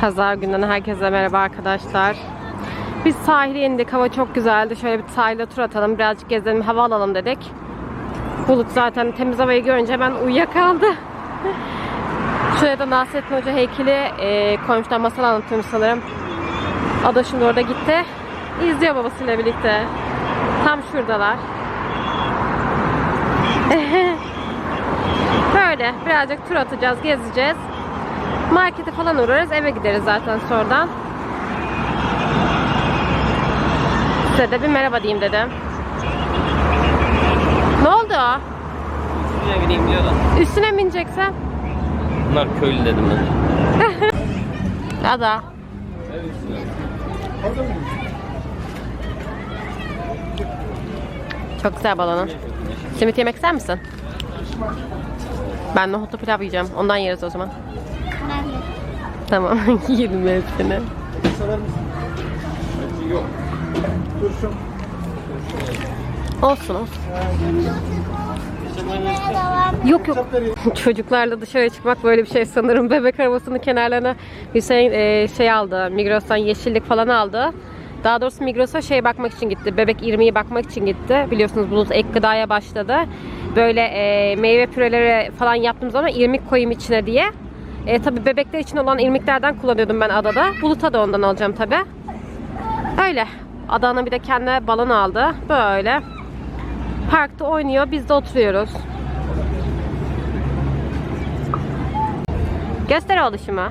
Pazar günden herkese merhaba arkadaşlar. Biz sahile indik. Hava çok güzeldi. Şöyle bir sahile tur atalım. Birazcık gezelim, hava alalım dedik. Bulut zaten temiz havayı görünce hemen uyuyakaldı. Şuraya da Nasrettin Hoca heykeli e, koymuşlar. Masal anlatıyormuş sanırım. O da şimdi orada gitti. İzliyor babasıyla birlikte. Tam şuradalar. Böyle birazcık tur atacağız, gezeceğiz. Markete falan uğrarız, eve gideriz zaten sonradan. Size de bir merhaba diyeyim dedim. Ne oldu? Üstüne bineyim diyorlar. Üstüne mi bineceksen? Bunlar köylü dedim ben. Ada. Çok güzel balonu. Simit yemek ister misin? Ben nohutlu pilav yiyeceğim. Ondan yeriz o zaman. Tamam. Yedim hepsini. Olsun olsun. Yok yok. Çocuklarla dışarı çıkmak böyle bir şey sanırım. Bebek arabasının kenarlarına Hüseyin e, şey aldı. Migros'tan yeşillik falan aldı. Daha doğrusu Migros'a şey bakmak için gitti. Bebek irmiği bakmak için gitti. Biliyorsunuz Bulut ek gıdaya başladı. Böyle e, meyve püreleri falan yaptığım zaman irmik koyayım içine diye. E, tabii bebekler için olan irmiklerden kullanıyordum ben adada. Bulut'a da ondan alacağım tabii. Öyle. Adana bir de kendine balon aldı. Böyle. Parkta oynuyor. Biz de oturuyoruz. Göster oluşumu.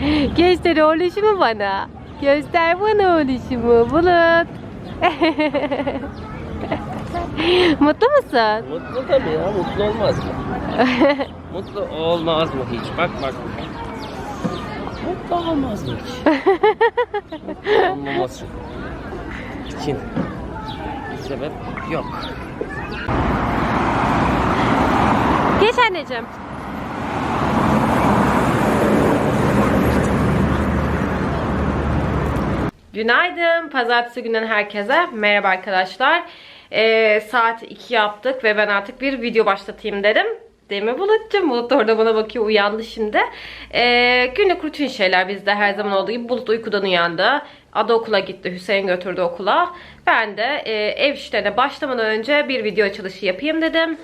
Göster oluşumu bana. Göster bana oluşumu. Bulut. Mutlu musun? Mutlu tabii ya. Mutlu olmaz mı? Mutlu olmaz mı hiç? Bak bak. Mutlu olmaz mı hiç? Olmaması için bir sebep yok. Geç anneciğim. Günaydın. Pazartesi günden herkese merhaba arkadaşlar. Ee, saat 2 yaptık ve ben artık bir video başlatayım dedim. Değil mi? Bulut da orada bana bakıyor uyandı şimdi. Ee, günlük rutin şeyler bizde her zaman olduğu gibi. Bulut uykudan uyandı. Ada okula gitti. Hüseyin götürdü okula. Ben de e, ev işlerine başlamadan önce bir video açılışı yapayım dedim.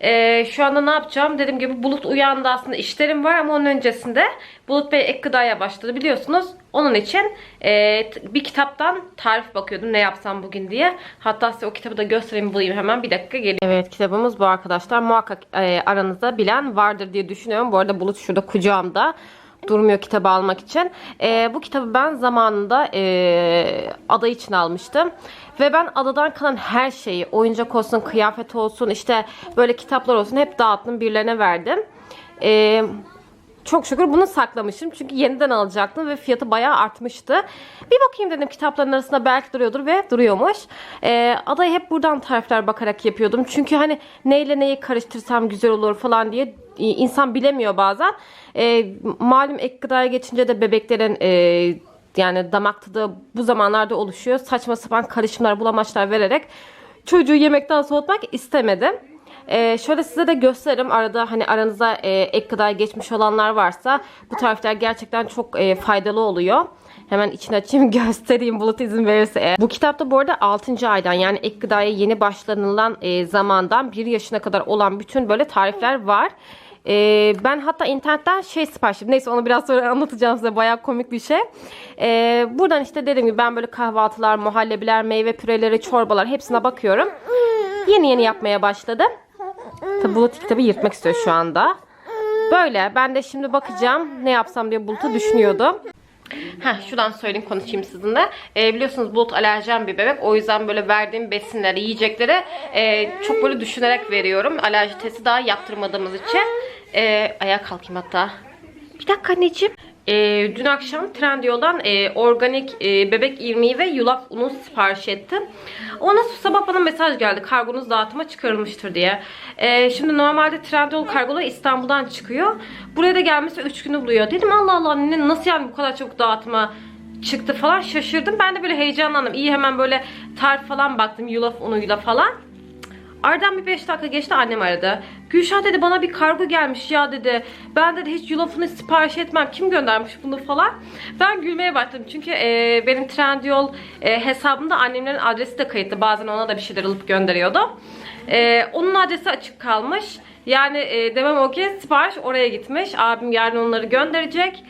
Ee, şu anda ne yapacağım? Dediğim gibi Bulut uyandı aslında işlerim var ama onun öncesinde Bulut Bey ek gıdaya başladı biliyorsunuz. Onun için e, bir kitaptan tarif bakıyordum ne yapsam bugün diye. Hatta size o kitabı da göstereyim bulayım hemen bir dakika geleyim. Evet kitabımız bu arkadaşlar. Muhakkak e, aranızda bilen vardır diye düşünüyorum. Bu arada Bulut şurada kucağımda durmuyor kitabı almak için. Ee, bu kitabı ben zamanında e, ada için almıştım. Ve ben adadan kalan her şeyi, oyuncak olsun, kıyafet olsun, işte böyle kitaplar olsun hep dağıttım, birilerine verdim. Ee, çok şükür bunu saklamışım. Çünkü yeniden alacaktım ve fiyatı bayağı artmıştı. Bir bakayım dedim kitapların arasında belki duruyordur ve duruyormuş. Ee, adaya hep buradan tarifler bakarak yapıyordum. Çünkü hani neyle neyi karıştırsam güzel olur falan diye e, insan bilemiyor bazen. Ee, malum ek gıdaya geçince de bebeklerin e, yani damak tadı bu zamanlarda oluşuyor. Saçma sapan karışımlar, bulamaçlar vererek çocuğu yemekten soğutmak istemedim. Ee, şöyle size de gösteririm. Arada hani aranızda e, ek gıdaya geçmiş olanlar varsa bu tarifler gerçekten çok e, faydalı oluyor. Hemen içini açayım göstereyim bulut izin verirse. eğer. Bu kitapta bu arada 6. aydan yani ek gıdaya yeni başlanılan e, zamandan 1 yaşına kadar olan bütün böyle tarifler var. Ee, ben hatta internetten şey sipariş ettim. Neyse onu biraz sonra anlatacağım size. Bayağı komik bir şey. Ee, buradan işte dediğim gibi ben böyle kahvaltılar, muhallebiler, meyve püreleri, çorbalar hepsine bakıyorum. Yeni yeni yapmaya başladım. Tabi Bulut kitabı yırtmak istiyor şu anda. Böyle. Ben de şimdi bakacağım ne yapsam diye Bulut'u düşünüyordum. Heh, şuradan söyleyeyim konuşayım sizinle. Ee, biliyorsunuz Bulut alerjen bir bebek. O yüzden böyle verdiğim besinleri, yiyecekleri e, çok böyle düşünerek veriyorum. Alerji testi daha yaptırmadığımız için. E, ayağa kalkayım hatta. Bir dakika anneciğim. E, dün akşam Trendyol'dan e, organik e, bebek irmiği ve yulaf unu sipariş ettim. Ona sabah bana mesaj geldi. Kargonuz dağıtıma çıkarılmıştır diye. E, şimdi normalde Trendyol kargoları İstanbul'dan çıkıyor. Buraya da gelmesi 3 günü buluyor. Dedim Allah Allah anne nasıl yani bu kadar çabuk dağıtıma çıktı falan şaşırdım. Ben de böyle heyecanlandım. İyi hemen böyle tarif falan baktım yulaf unuyla falan. Aradan bir 5 dakika geçti annem aradı. Gülşah dedi bana bir kargo gelmiş ya dedi. Ben dedi hiç yulafını sipariş etmem. Kim göndermiş bunu falan. Ben gülmeye başladım. Çünkü e, benim Trendyol e, hesabımda annemlerin adresi de kayıtlı. Bazen ona da bir şeyler alıp gönderiyordu. E, onun adresi açık kalmış. Yani e, demem o ki sipariş oraya gitmiş. Abim yarın onları gönderecek.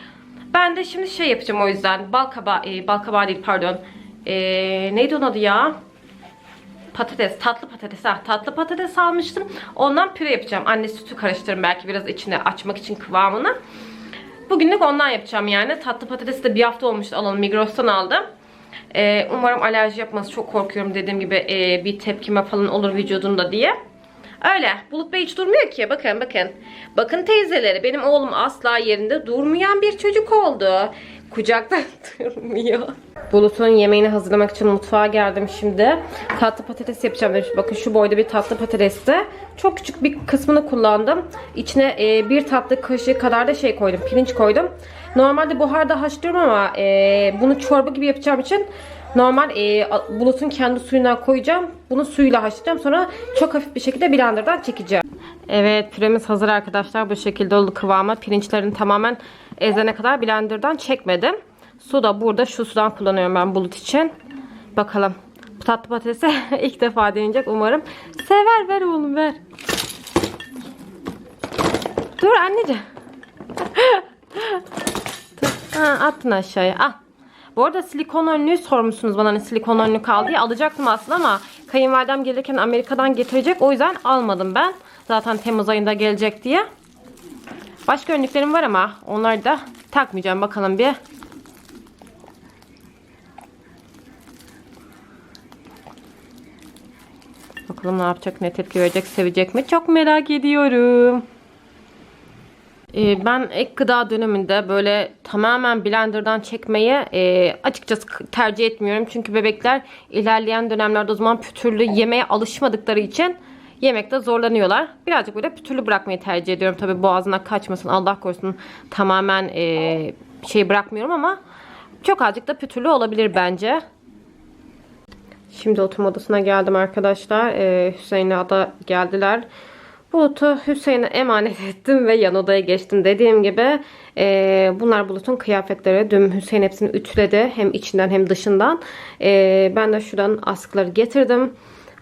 Ben de şimdi şey yapacağım o yüzden. Bal kabağı, e, bal kabağı değil pardon. E, neydi onun adı ya? Patates, tatlı patates, ha, tatlı patates almıştım. Ondan püre yapacağım. Anne sütü karıştırırım belki biraz içine açmak için kıvamını. Bugünlük ondan yapacağım yani. Tatlı patatesi de bir hafta olmuştu alalım. Migros'tan aldım. Ee, umarım alerji yapmaz. Çok korkuyorum dediğim gibi ee, bir tepkime falan olur vücudunda diye. Öyle. Bulut Bey hiç durmuyor ki. Bakın bakın. Bakın teyzeleri. Benim oğlum asla yerinde durmayan bir çocuk oldu. Kucakta durmuyor. Bulut'un yemeğini hazırlamak için mutfağa geldim şimdi. Tatlı patates yapacağım demiş. Bakın şu boyda bir tatlı patatesti. Çok küçük bir kısmını kullandım. İçine e, bir tatlı kaşığı kadar da şey koydum. Pirinç koydum. Normalde buharda haşlıyorum ama e, bunu çorba gibi yapacağım için normal e, bulutun kendi suyuna koyacağım. Bunu suyla haşlayacağım. Sonra çok hafif bir şekilde blenderdan çekeceğim. Evet püremiz hazır arkadaşlar. Bu şekilde oldu kıvama. Pirinçlerini tamamen ezene kadar blenderdan çekmedim. Su da burada şu sudan kullanıyorum ben bulut için. Bakalım. Bu tatlı patatesi ilk defa deneyecek umarım. Sever ver oğlum ver. Dur anneciğim. Dur. Ha, attın aşağıya. Al. Bu arada silikon önlüğü sormuşsunuz bana hani silikon önlük kaldı diye. Alacaktım aslında ama kayınvalidem gelirken Amerika'dan getirecek. O yüzden almadım ben. Zaten Temmuz ayında gelecek diye. Başka önlüklerim var ama onları da takmayacağım. Bakalım bir. Bakalım ne yapacak, ne tepki verecek, sevecek mi? Çok merak ediyorum. Ee, ben ek gıda döneminde böyle tamamen blenderdan çekmeyi e, açıkçası tercih etmiyorum. Çünkü bebekler ilerleyen dönemlerde o zaman pütürlü yemeğe alışmadıkları için yemekte zorlanıyorlar. Birazcık böyle pütürlü bırakmayı tercih ediyorum. Tabi boğazına kaçmasın Allah korusun tamamen e, şey bırakmıyorum ama çok azıcık da pütürlü olabilir bence. Şimdi oturma odasına geldim arkadaşlar. Ee, Hüseyin'le Ada geldiler. Bulut'u Hüseyin'e emanet ettim ve yan odaya geçtim. Dediğim gibi e, bunlar Bulut'un kıyafetleri. Dün Hüseyin hepsini ütüledi. Hem içinden hem dışından. E, ben de şuradan askıları getirdim.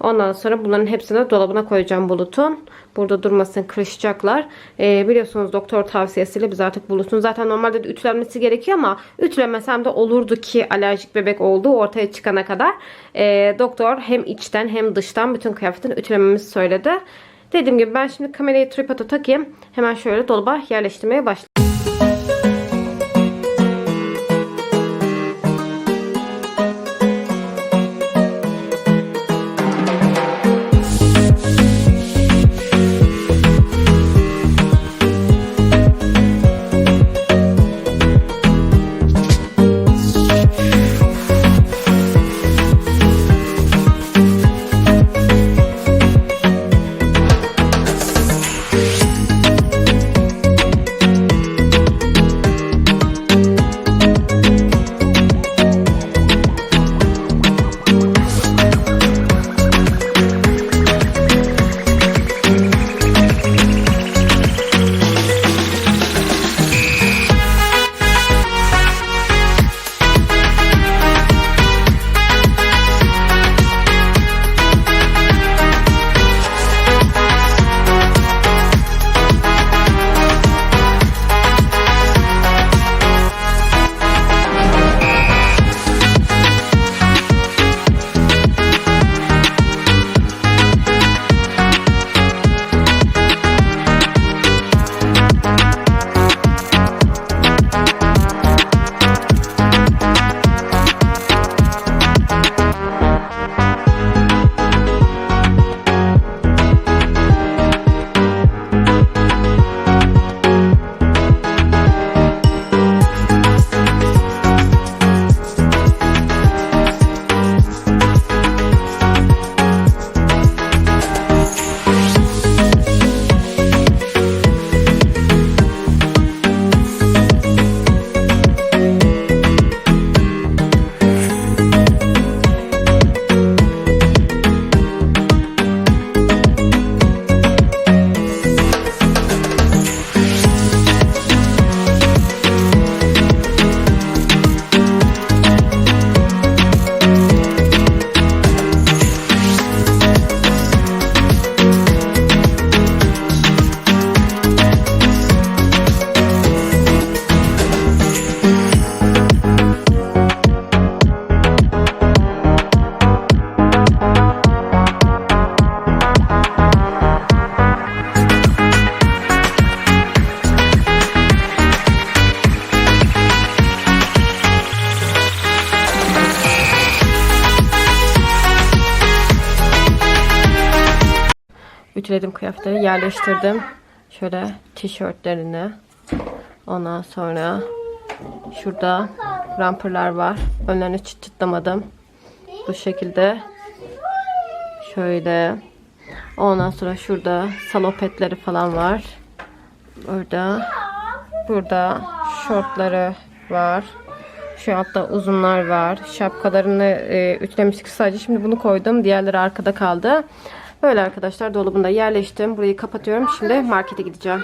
Ondan sonra bunların hepsini dolabına koyacağım Bulut'un. Burada durmasın kırışacaklar. E, biliyorsunuz doktor tavsiyesiyle biz artık Bulut'un zaten normalde de ütülenmesi gerekiyor ama ütülemesem de olurdu ki alerjik bebek olduğu ortaya çıkana kadar. E, doktor hem içten hem dıştan bütün kıyafetini ütülememizi söyledi. Dediğim gibi ben şimdi kamerayı tripoda takayım. Hemen şöyle dolaba yerleştirmeye başlayayım. Kıyafetleri yerleştirdim. Şöyle tişörtlerini. Ondan sonra şurada ramperlar var. Önlerini çıt çıtlamadım. Bu şekilde. Şöyle. Ondan sonra şurada salopetleri falan var. Orada. Burada şortları var. Şu altta uzunlar var. Şapkalarını e, ütülemiştik sadece. Şimdi bunu koydum. Diğerleri arkada kaldı. Böyle arkadaşlar dolabında yerleştim. Burayı kapatıyorum. Şimdi markete gideceğim.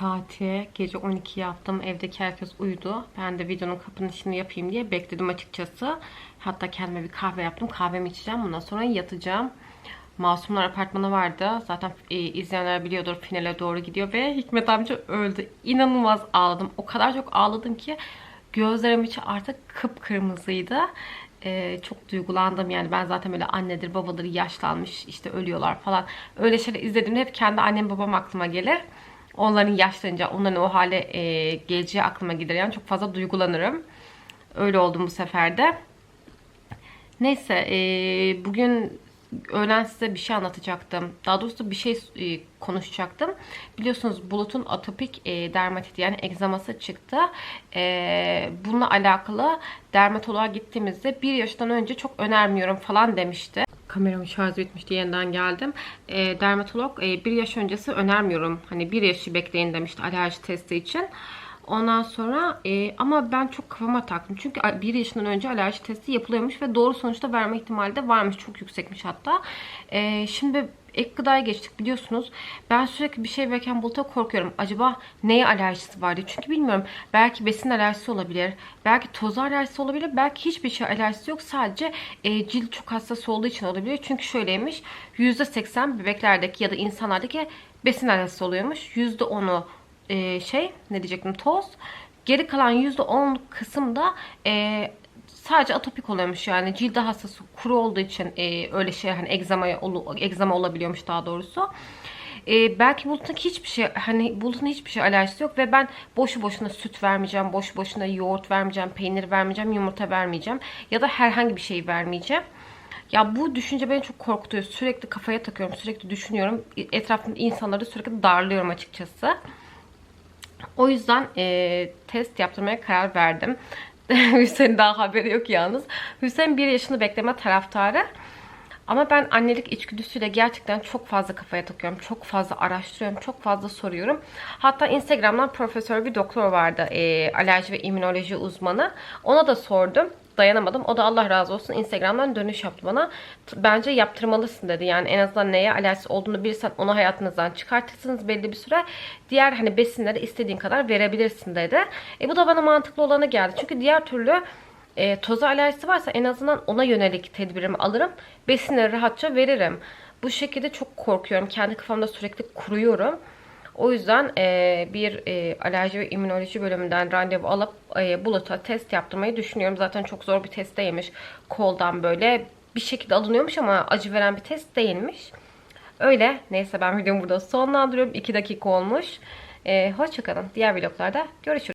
Saati gece 12 yaptım. Evdeki herkes uyudu. Ben de videonun kapanışını yapayım diye bekledim açıkçası. Hatta kendime bir kahve yaptım. Kahvemi içeceğim. Bundan sonra yatacağım. Masumlar apartmanı vardı. Zaten e, izleyenler biliyordur finale doğru gidiyor ve Hikmet amca öldü. İnanılmaz ağladım. O kadar çok ağladım ki gözlerim içi artık kıpkırmızıydı. E, çok duygulandım yani ben zaten böyle annedir babadır yaşlanmış işte ölüyorlar falan öyle şeyler izlediğimde hep kendi annem babam aklıma gelir onların yaşlanınca onların o hale e, geleceği aklıma gelir yani çok fazla duygulanırım öyle oldum bu sefer de Neyse e, bugün öğlen size bir şey anlatacaktım. Daha doğrusu bir şey e, konuşacaktım. Biliyorsunuz Bulut'un atopik e, dermatiti yani egzaması çıktı. E, bununla alakalı dermatoloğa gittiğimizde bir yaştan önce çok önermiyorum falan demişti. Kameramın şarjı bitmişti yeniden geldim. E, dermatolog e, bir yaş öncesi önermiyorum. Hani bir yaşı bekleyin demişti alerji testi için. Ondan sonra e, ama ben çok kafama taktım. Çünkü bir yaşından önce alerji testi yapılıyormuş ve doğru sonuçta verme ihtimali de varmış. Çok yüksekmiş hatta. E, şimdi ek gıdaya geçtik biliyorsunuz. Ben sürekli bir şey verirken buluta korkuyorum. Acaba neye alerjisi vardı? Çünkü bilmiyorum. Belki besin alerjisi olabilir. Belki toz alerjisi olabilir. Belki hiçbir şey alerjisi yok. Sadece e, cilt çok hassas olduğu için olabilir. Çünkü şöyleymiş. %80 bebeklerdeki ya da insanlardaki besin alerjisi oluyormuş. %10'u e, şey ne diyecektim toz. Geri kalan %10 kısımda e, sadece atopik oluyormuş yani cilde hassas kuru olduğu için e, öyle şey hani egzama, egzama olabiliyormuş daha doğrusu. E, belki bulutun hiçbir şey hani bulutun hiçbir şey alerjisi yok ve ben boşu boşuna süt vermeyeceğim, boşu boşuna yoğurt vermeyeceğim, peynir vermeyeceğim, yumurta vermeyeceğim ya da herhangi bir şey vermeyeceğim. Ya bu düşünce beni çok korkutuyor. Sürekli kafaya takıyorum, sürekli düşünüyorum. Etrafımda insanları sürekli darlıyorum açıkçası. O yüzden e, test yaptırmaya karar verdim. Hüseyin daha haberi yok yalnız. Hüseyin bir yaşını bekleme taraftarı. Ama ben annelik içgüdüsüyle gerçekten çok fazla kafaya takıyorum. Çok fazla araştırıyorum. Çok fazla soruyorum. Hatta Instagram'dan profesör bir doktor vardı. E, alerji ve immünoloji uzmanı. Ona da sordum dayanamadım. O da Allah razı olsun Instagram'dan dönüş yaptı bana. Bence yaptırmalısın dedi. Yani en azından neye alerjisi olduğunu bilirsen onu hayatınızdan çıkartırsınız belli bir süre. Diğer hani besinleri istediğin kadar verebilirsin dedi. E bu da bana mantıklı olanı geldi. Çünkü diğer türlü e, toza alerjisi varsa en azından ona yönelik tedbirimi alırım. Besinleri rahatça veririm. Bu şekilde çok korkuyorum. Kendi kafamda sürekli kuruyorum. O yüzden e, bir e, alerji ve immünoloji bölümünden randevu alıp e, Bulut'a test yaptırmayı düşünüyorum. Zaten çok zor bir test değilmiş. Koldan böyle bir şekilde alınıyormuş ama acı veren bir test değilmiş. Öyle. Neyse ben videomu burada sonlandırıyorum. 2 dakika olmuş. Ee, hoşçakalın. Diğer vloglarda görüşürüz.